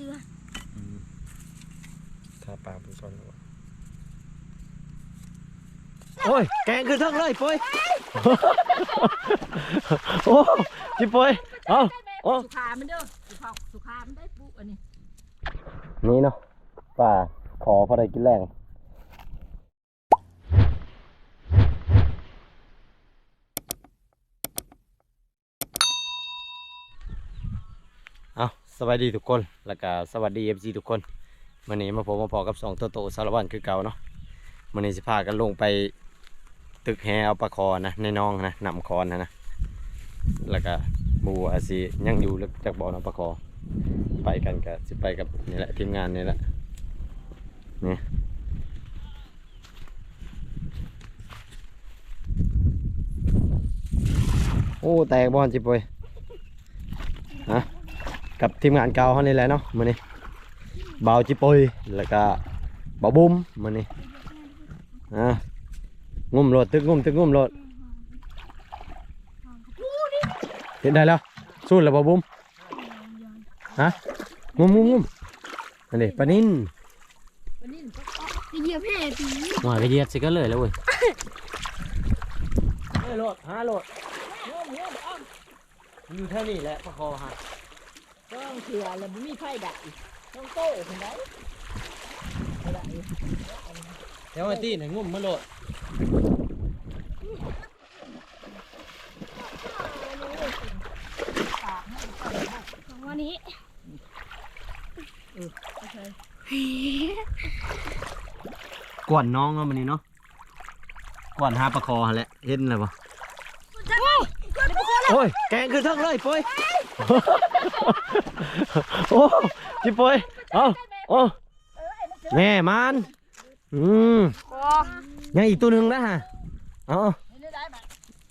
ซื้อถ้าปลาผู้ซอนบ่โอ้ย แกงคือเทั้งเลยปุ้ยโอ้จิปุ้ยเอาโอ้สุขามันเด้อสุขาสุขามันได้ปุ๊อันนี้ นี่เนาะป่าขอพอได้กินแรง สวัสดีทุกคน แล้วก็สวัสดีเอฟซีทุกคนวันนี้มาพบมาพอกับสองตัวโตสารวัตรคือเก่าเนาะวันนี้สิพากันลงไปตึกแฮเอาปลาคอนะในน้องนะนำคอนนะนะ แล้วก็หมูอาซียังอยู่ลึกจากบ่อน้ำปลาคอ ไปกันกับสิไปกับนี่แหละทีมงานนี่แหละนี่โอ้ แตกบอลจิบไปฮะ กับทีมงานเก่าเขานี่แหละเนาะมื้อนี้เบาจิปอยแล้วก็เบาบุ้มมื้อนี้อะงุ่มโหลดตึกงุ่มตึกงุ่มโหลดเห็นได้แล้วสู้แล้วเบาบุ้มฮะงุมงุมงุมอันนี้ปลานินวันนี้มันก็เหยียบแห่ตีหน่อยก็เหยียดสิก็เลยแล้วเว้ยเฮ้ยโหลดฮะโหลดง่วงง่วงอ้อมอยู่แค่นี้แหละประคอฮะต้ องเถื่อแล้วมันมีไฟดักต้องโต้คนไหนอะไรเดี๋ยวไอ้ตีหน่อยงุมมาโหลดวันนี้กวนน้องเนาะมันนี้เนาะกวนหาประคอหั่นแหละเห็นเลยปะโอ้ยแกงคือเทั้งเลยปุ้ย โอ้จิปุ้ยเอาโอ้แม่มันอืมโอ้ยังอีกตัวหนึ่งนะฮะเอาไม่ได้ได้แบบ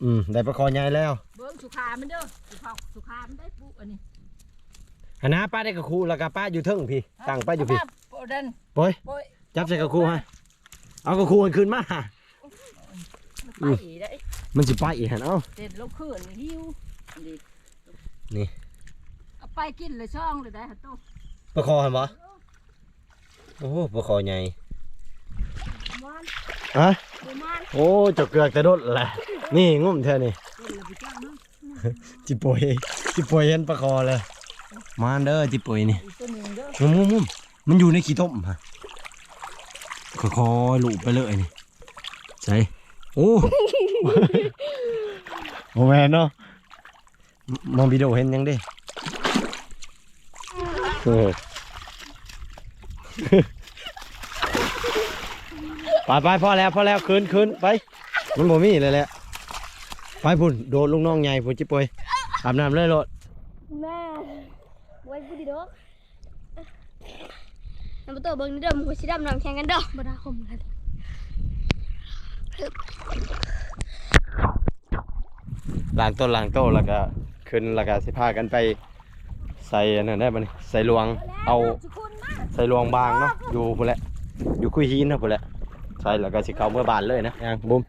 อืมได้ประคอใหญ่แล้วเบิ้งสุขามันเด้อสุขาสุขามันได้ปุ๊อันนี้หนนะป้าได้กับครูแล้วก็ป้าอยู่เทิงพี่ตั้งป้าอยู่พี่โปเดนปุ้ยโอ้ยจับใส่กับครูฮะเอากับครูมันขึ้นมาไปได้มันสิไปอีกฮะเอ้าเสร็จแล้วขึ้นหิว นี่นี่เอาไปกินเลยช่องเลยได้ฮะตู้ประคอเห็นปะโอ้โหประคอใหญ่มันฮะเดี๋ยวมันโอ้เจกเกือกแต่โดดแหละนี่งุ่มเท่านี่กินแล้วไปจ้างเนาะจิป่วยจิป่วยเห็นประคอเลยมาเด้อจิป่วยนี่อีกตัวหนึ่งเด้องุ่มงุ่มงุ่มมันอยู่ในขี้ต้มฮะค่อยๆลูบไปเลยนี่ใส่โอ้ โอ้แม่นเนาะ มมองวิดีโอเห็นยังเด้เออไปไปพอแล้วพอแล้วคืนคืนไป มันบ่มีเลยแหละไปพุ่นโดดลูกน้องใหญ่พุ่นจิปวยอาบน้ำเลยโลดแม่ไว้พูดดีเด้อน้ำประตูเบิ้งนี่เด้อมึงสิดำน้ำแข่งกันเด้อบ่ได้คมกันล้างต้นล้างโต๊ะแล้วก็ ขึ้นแล้วก็สิพากันไปใส่อันนั้นได้บ่นี่ใส่รวงเอาทุกคนมาใส่รวงบางเนาะอยู่พุ่นแหละอยู่คุยหินนะพุ่นแหละใส่แล้วก็สิเข้าเมื่อบานเลยนะยังบุ้ม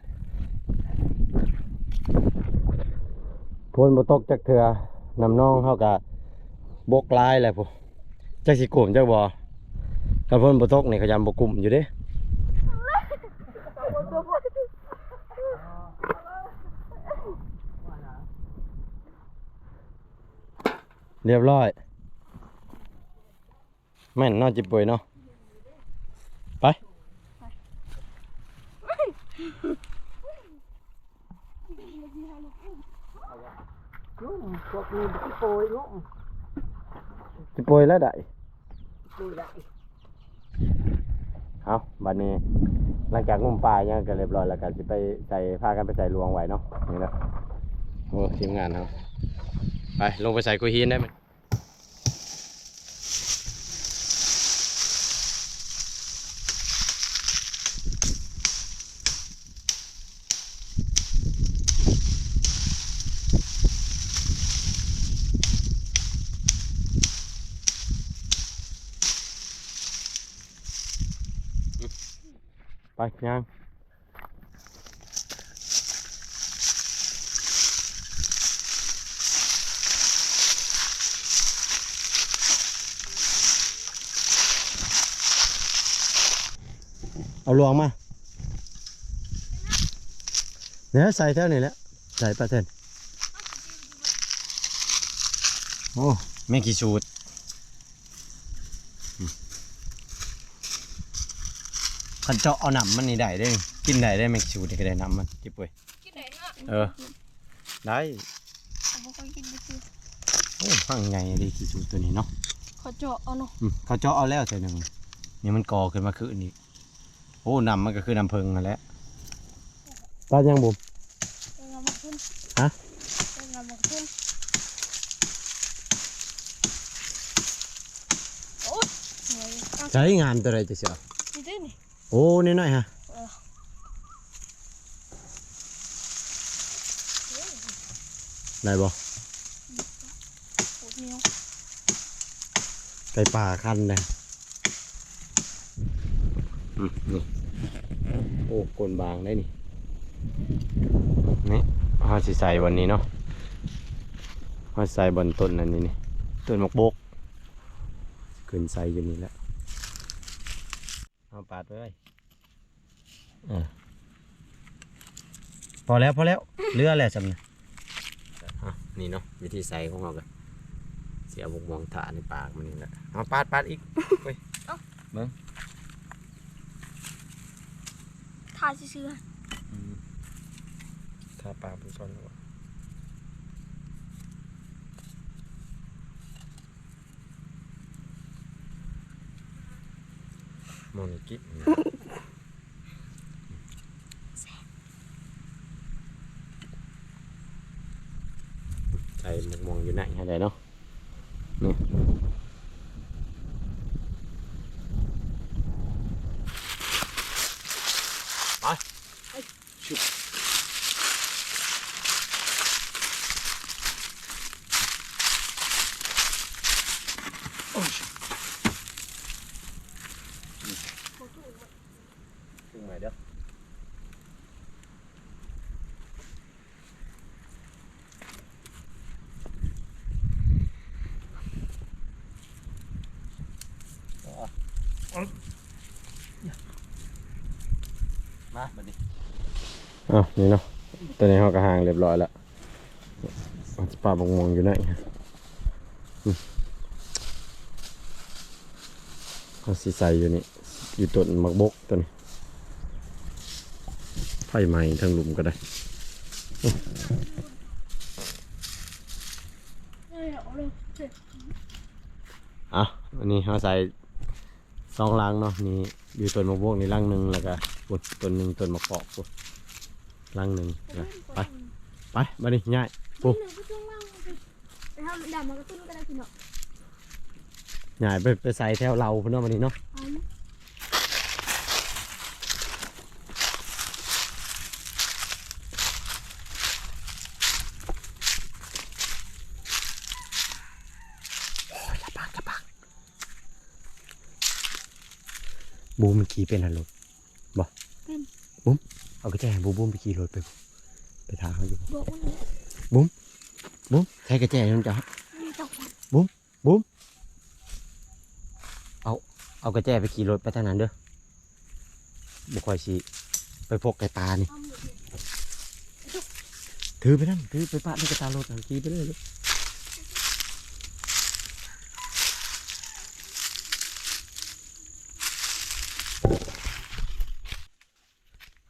พนบ่ตกจักเถื่อนำน้องเฮาก็บกลายแหละพุ่นจักสิกลุ่มจักบ่กันเพิ่นบ่ตกนี่เขายามบ่กลุ่มอยู่เด้ เรียบร้อยแม่นเนอจิบป่วยเนาะไปนุ่มพวกนี้ที่โปรยนุ่มจิบป่วยแล้วได้ดูได้เอาบัดนี้หลังจากงุ่มปลายังก็เรียบร้อยแล้วก็สิไปใส่พากันไปใส่รวงไว้เนาะนี่นะโอ้ทีมงานครับ ไปลงไปใส่กุยหินได้ไหมไปย่าง เอาลวงมาเนี่ยใส่เท่านี้แหละใส่ปลาเทนโอ้แม่งกี่สูตรอืมคันเจาะเอาหนำมันนี่ได้ได้ กินได้ได้แม่งกี่สูตรนี่ก็ได้หนำมันจิบเว้ยกินได้เนาะเออ ได้ผมบ่ค่อยกินคือโอ้ฟังไงดีกี่สูตรตัวนี้เนาะขอเจาะเอาเนาะอืมเขาเจาะเอาแล้วเท่านึงนี่มันก่อขึ้นมาคืออันนี้ โอ้นำมันก็คือน้ำเพิงนั่นแหละตายังบุมเอางามาขึ้นฮะเอางามาขึ้นโอ้ยเหนื่อยเอาใช้งานตัวไรจะเสียนี่ดินี่โอ้นี่น้อยๆฮะเออได้บ่โอ้เหนียวไก่ป่าคันเลยอืม นี่โอ้กลนบางได้นี่นี่เขาสิใส่วันนี้เนาะเขาใส่บนต้นอันนี้นี่ต้นมะบกขึ้นใส่อยู่นี่แหละเอาปาดไว้ไว้อ่าพอแล้วพอแล้วเรือแล้วจำนะอะนี่เนาะวิธีใส่ของเรากันเสียบกมองถาในปากมันนี่แหละเอาปาดปาดอีก ทาซื่อทาปากผู้ชนหรอมองกิ๊บใจมองมองอยู่ไหนอะไรเนาะ ขึ้นใหม่เด้อมาบัดนี้อ้าวนี่เนาะตอนนี้เขาก็หางเรียบร้อยแล้วปลาบงมองอยู่ไหนมเขาสีใสอยู่นี่ อยู่ต้นมักบกต้นไฟไหม้ทั้งหลุมก็ได้อะอันนี้เราใส่สองลังเนาะนี่อยู่ต้นมะม่วงนี่ลังหนึ่งแล้วก็ปุ่นต้นหนึ่งต้นมะกอกปุ่นลังหนึ่งนะไปไปมาดิง่ายปุ๊บง่ายไปไปใส่แถวเราเพื่อนเนาะมาดิเนาะ เอาไหม บูมมันขี่เป็นอะไรรถบ่เป็น บูมเอากระแจบูมบูมไปขี่รถไปบ่ไปทางเขาอยู่บ่บอกว่าบูมใช้กระแจมันจะมีเจ้าของเอากระแจไปขี่รถไปทางนั้นเด้อบุคอยชีไปพกไก่ตานี่ เอาหมดเลยถือไปนั่นถือไปปะที่กระตารถนั่นขี่ไปเลยลูก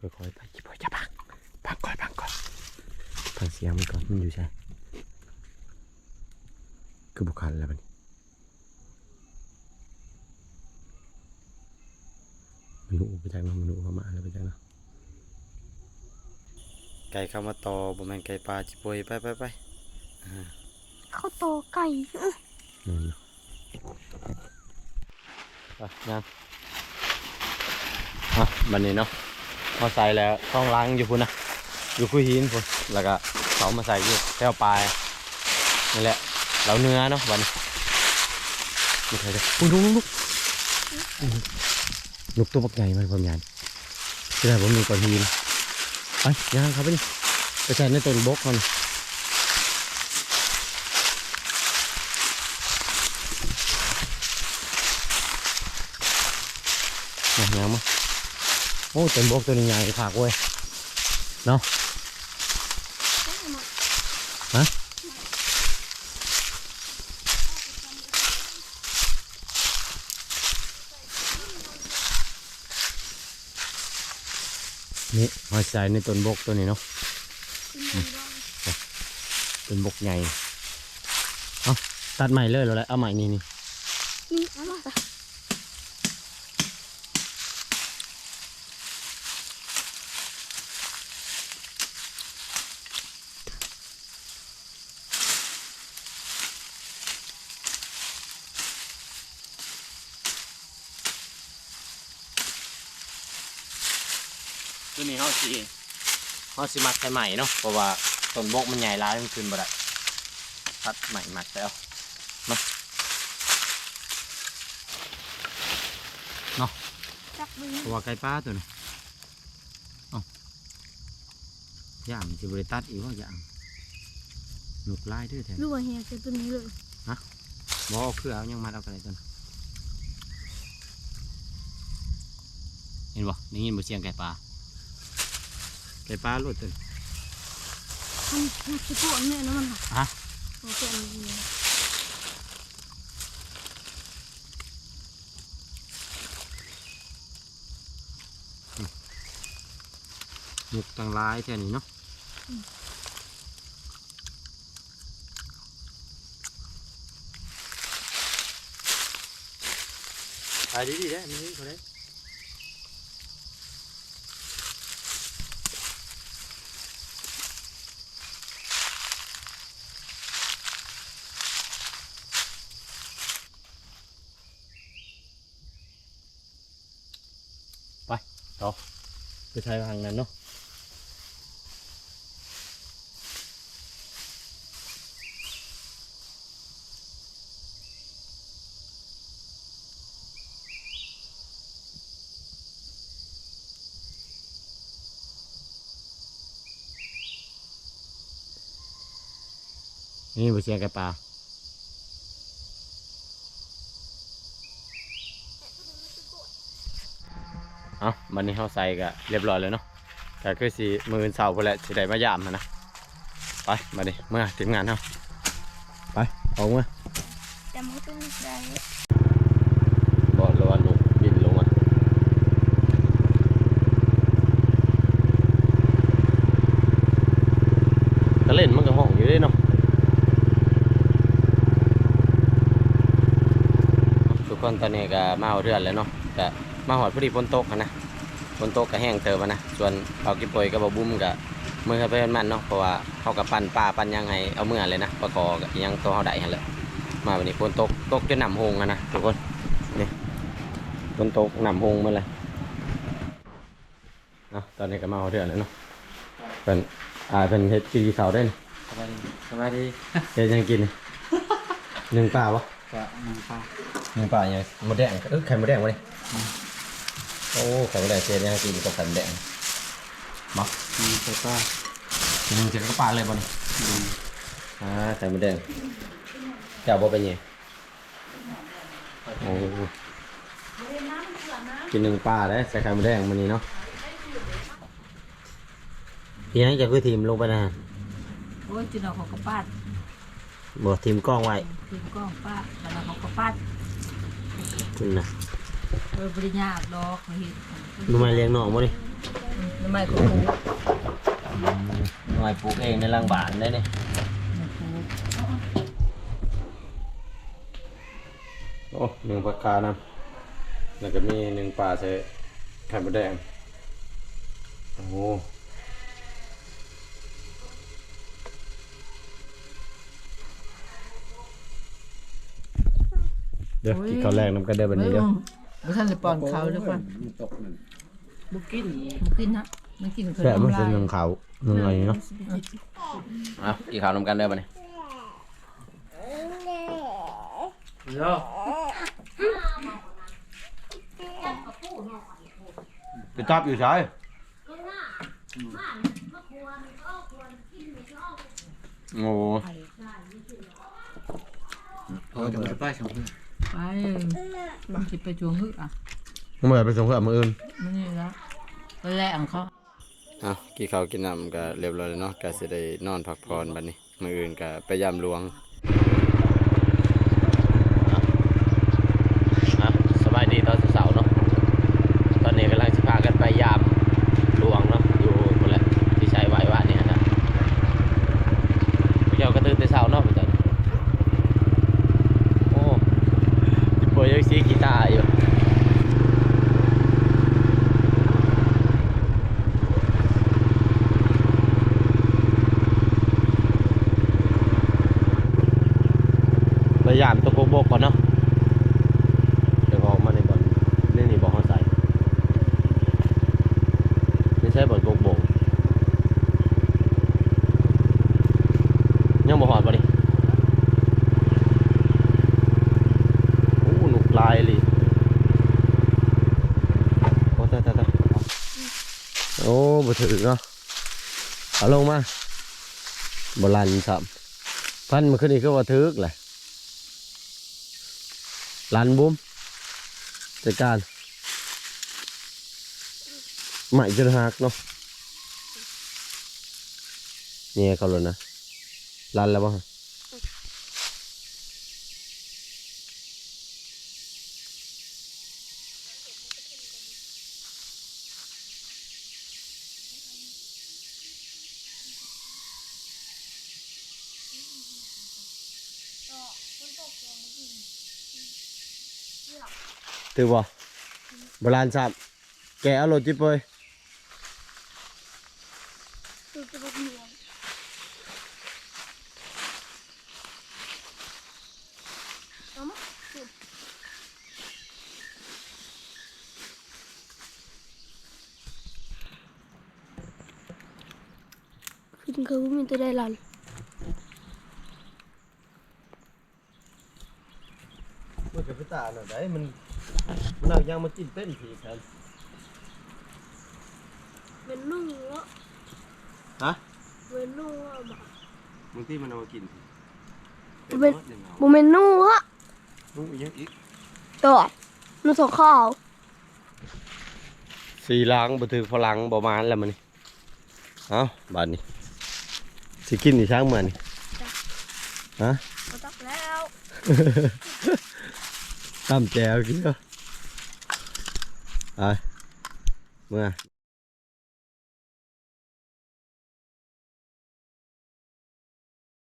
ค่อยๆไปจิบอยจะพังพังก่อนพังก่อนพังเสียงมันก่อนมันอยู่ใช่คือบุคันแล้วมันมันหนูไปจากนั้นมันหนูเข้ามาแล้วไปจากนั้นไก่เข้ามาต่อบ่แม่นไก่ปลาจิบอยไปไปไปข้าวโตไก่นั่นเนาะงานอะบันนี้เนาะ มาใส่แล้วต้องล้างอยู่พุ่นนะอยู่คุยหินพุ่นแล้วก็เขามาใส่อยู่แถวปลายนี่แหละเราเนื้อเนาะวันนี้ดูใครจะอุ้ยลุกลุกลุกลุกตัวบักใหญ่ไหมความยานที่ไหนผมมีก้อนหินไปย่างครับไปดิไปใส่ในต้นบกก่อน มายังมา โอ้ต้นบกตัวนี้ใหญ่ผักเว้ยเนาะฮะนี่มาใส่ในต้นบกตัวนี้เนาะต้นบกใหญ่เอาตัดใหม่เลยแล้วแหละเอาใหม่นี่นี่นี่เอามาจ้ะ ตัวนี้เขาสีเขาสีมักใส่ใหม่เนาะเพราะว่าต้นบกมันใหญ่ร้ายมันขึ้นบ่ได้ตัดใหม่มักแล้วเนาะจับมือเพราะว่าไก่ป้าตัวนี้เอ้าย่างจะบริตัดอีกว่าย่างหนุกไล่ด้วยแทนรู้ว่าเฮียคือตัวนี้เลยบ่เอาคือเอายังมาเอาอะไรตัวนั้นเห็นบ่ได้ยินบ่เสียงไก่ปลา ไก่ปลาหลุดตัวนี้มันมันคือพวกเนี่ยนะมันค่ะฮะโอเคอันนี้หนุกต่างร้ายแท่นี้เนาะไปดีดีๆได้อนี่เขาได้ ไปใช้ทางนั้นเนาะนี่ไปเชียร์กับปลา เอาบันนี้เขาใส่ก็เรียบร้อยแล้วเนาะก็คือสีมือเสาร์พอแหละสิได้มายามหั้นนะ ไปมาดิเมื่อทีมงานเนาะไปเอาเมื่อแต่มันก็ต้องได้บอดระวันลงบินลงมาก็เล่นมันก็ห้องอยู่เด้เนาะทุกคนตอนนี้ก็มาเอาเรือนแล้วเนาะก็ มาหอดพอดีฝนตกหั้นนะฝนตกก็แห้งเติมอะนะส่วนเอากิบปอยกับบ่บุ้มก็มือเขาไปมันมันเนาะเพราะว่าเขากับปั่นป่าปั่นยังไงเอามือเลยนะประกอบกับอิหยังตัวเขาได้หันแหละมาวันนี้ฝนตกตกจนหนำหงอะนะทุกคนนี่ฝนตกหนำหงมาเลยเนาะตอนนี้ก็มาเอาเรือนแล้วเนาะเป็นอ่าเป็นเฮ็ดปีเสาได้นี่สบายดีสบายดีเฮ็ดยังกินนี่หนึ่งป่าวะก็นั่งฟ้าหนึ่งป่ายังหมดแดงเออไข่หมดแดงวะนี่ โอ้ไข่หมดแดงเจ๊ยังกินกับไข่หมดแดงมาอืมแต่ก็หนึ่งเจ็ดก็ปลาเลยบ่นี่อืมอ่าไข่หมดแดงเจ้าบ่เป็นไงโอ้กินหนึ่งปลาได้ใส่ไข่หมดแดงมันนี่เนาะพี่นั่นจะคือทีมลงไปนะโอ้ยจุนเอาของกระปาดบ่ทีมกล้องไว้ถึงกล้องปาดแล้วเอาของกระปาดคุณนะเออบริญญาดอกเขาเห็นดูไม้เลี้ยงน้องบ่นี่ทำไมเขาปลูกไม้ปลูกเองในรังบานได้นี่เขาปลูกโอ้หนึ่งปลาคานะแล้วก็มีหนึ่งปลาใส่ไข่มดแดง โอ้โหเดี๋ยวกินข้าวแรกน้ำกันเด้อบันนี้เด้ อไม่ท่านจะป้อนเขาหรือเปล่าตกนั่นบุกินบุกินนะมันกินเขาแซ่บมันน้ำเป็นลายหนึ่งขาวหนึ่งอะไรเนาะอะกินข้าวน้ำกันเด้อบันนี้เดี๋ยวไปจับอยู่ใช่โอ้เออเดี๋ยวไปป้ายสองคน ไปมันจะไปจวงฮึกอะเมื่อไปส่งเพื่อนมืออื่นมันนี่ละก็แลกเขาเอากี่ข้าวกินน้ำก็เรียบร้อยแล้วเนาะก็สิได้นอนพักผ่อนบัดนี้ มื้ออื่นก็ไปยามหลวงอะสบายดีตอนเสาร์เนาะตอนนี้กำลังสิพากันไปยามหลวงเนาะอยู่พุ่นแหละที่ใช้ไว้ว่านี่นะเจ้าก็ตื่นแต่เช้าเนาะพี่จันโอ้ยป่วยยังซีกีตาร์อยู่ พยายามตะโกโบกก่อนเนาะเดี๋ยวออกมาในบอลนี่นี่บอกเขาใส่ไม่ใช่บอลโกโบกยังบ่หอดบ่ดิโอ้หนุกลายเลยโอ้ตายตายตายโอ้บ่ถือเนาะเอาลงมาบ่ลันสับพันมาขึ้นอีกก็ว่าถึกแหละ ลันบุ้มจัดการใหม่จะหักเนาะเนี่ยเขาเลยนะลันแล้วป่ะ ถือบ่โบราณสับแกเอารถจิบเปยคือจะเป็นเหลืองเอามาสุดขึ้นคือมันจะได้ลันมันกับพี่ตาหน่อยได้มัน มันเอายางมากินเต้นผีกันเป็นนุ่งเนาะฮะเป็นนุ่งอะบ่บางทีมันเอามากินเป็นบ่เป็นนุ่งฮะนุ่งอีกยังอีกตัวนุ่งสองข้าวสีล้างบ่ถือพลังบ่มานแล้วมันนี่เอ้าบาดนี้สิกินอีช้างเหมือนนี่ฮะมาตักแล้ว ตำแจวกินก็ไปเมื่อ